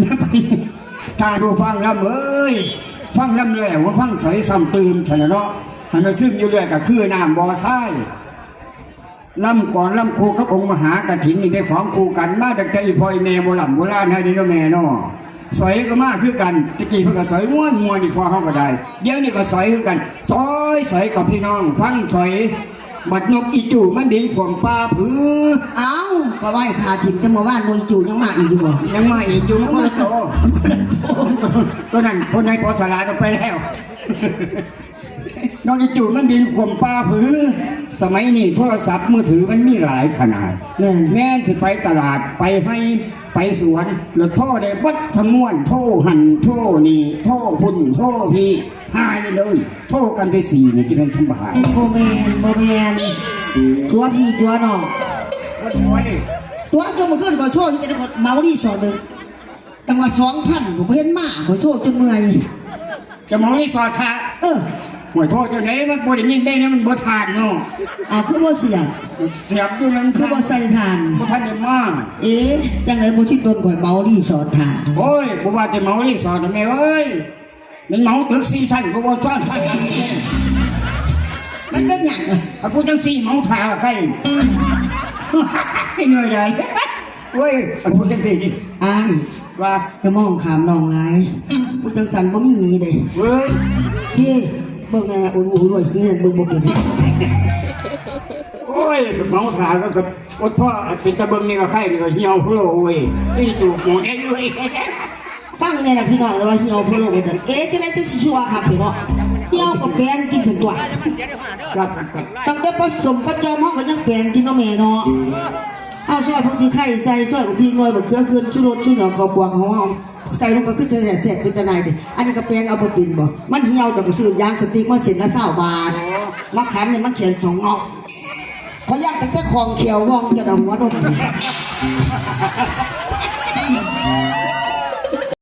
อย่าไปตาดูฟังลำเอ้ย ฟังลำแล้วว่าฟังใส่ซ้ำตืมฉันเนาะอันนั้นซึ่งอยู่เรื่อยก็คือน้ำบ่อทรายลำก่อนลำคูกับองค์มหากฐินนี่ได้ของคู่กันมาตั้งแต่อีพอยแม่โบราณโบราณให้ดีเนแม่เนาะสอยก็มากคือกันตะกี้เพิ่นก็สอยม้วนม้วนอีกพอเฮาก็ได้ เดี๋ยวนี้ก็สอยคือกันสอยสอยกับพี่น้อง ฟังสอย บัดนกอีจู่มันดินข่วงปลาผือเอ้าก็ไหว้ขาถิ่มแต่เมื่อวานนวยจู่ยังมาอีกอยู่บ่ยังมาอีกอยู่มันคนละโตตัวนั้นคนในปอสลาจะไปแล้วนอกจากจู่มันดินข่วงปลาผือ สมัยนี้โทรศัพท์มือถือมันมีหลายขนาด แม่นแม่นที่ไปตลาดไปให้ ไปสวนแล้วโทษได้บัดทั้งม้วนโทษหันโทษนี่โทษพุ่นโทษพี่หายเลยโทษกันไปสี่นี่จะเป็นสบายโบแมนโบแมนตัวพี่ตัวน้องว่าตัวนี่ตัวจนมาขึ้นขอโทษที่จะได้เมาดีสอนเลยจังหวะสองพันผมเห็นมาขอโทษจนเมื่อยจะมองรีสอร์ทค่ะเออ หวยโทษเจ้าไหนมันบ่ได้ยินได้นะมันบ่ทานเนาะเอาคือบ่เสียบเสียบอยู่นั้นคือบ่ใส่ทานบ่ทันได้มาเอ๊ะจังไรบ่ชิดตนข่อยเมาดีสอนทานโอ้ยบ่ว่าจะเมารีสอร์ทนะแม่เอ้ยมันเมาตึกสี่ชั้นก็บ่ซ่อนทานมันเป็นหยังอะถ้าพูดจังสี่เมาถ่าใครเหนื่อยใหญ่เว้ยถ้าพูดจังสี่นี่อ่านว่าจะมองขามน้องหลายผู้จังสันบ่มีเด้เว้ยนี่ เบิ่งแน่อุ่นๆด้วยนี่นั่นเบิ่งบ่เป็นโอ้ยเมาถ่าก็กับอดพ่อเป็นตะเบิงนี่ก็ไข่นี่ก็เหี่ยวโพโลเว้ยนี่ตูกหมดเอ้ยเว้ยฟังแน่ล่ะพี่น้องแล้วว่าเหี่ยวพะโล้ไปซั่นเอ๊ะจังได๋จะสิชัวครับพี่น้องเหี่ยวกับแปลงกินถึงตัวกับกับกับตั้งแต่ผสมประจอมเฮาก็ยังแปลงกินเนาะแม่เนาะ เอาซอยพวกสีไข่ใส่ซอยอุพิงหน่อยบักเขือคืนชูรสชุเหนียวข้าวางของเฮาใส่ลงไปคือจะแซ่บเป็นตะไนดิอันนี้ก็แปลงเอาบ่เป็นบ่มันเหี่ยวแต่ก็ซื้อยางสติกมาเส้นละ20บาทมาขันเนี่ยมันเขียนสองเงาะยากตั้งแต่คลองเขียวงองจะเอาหัวดม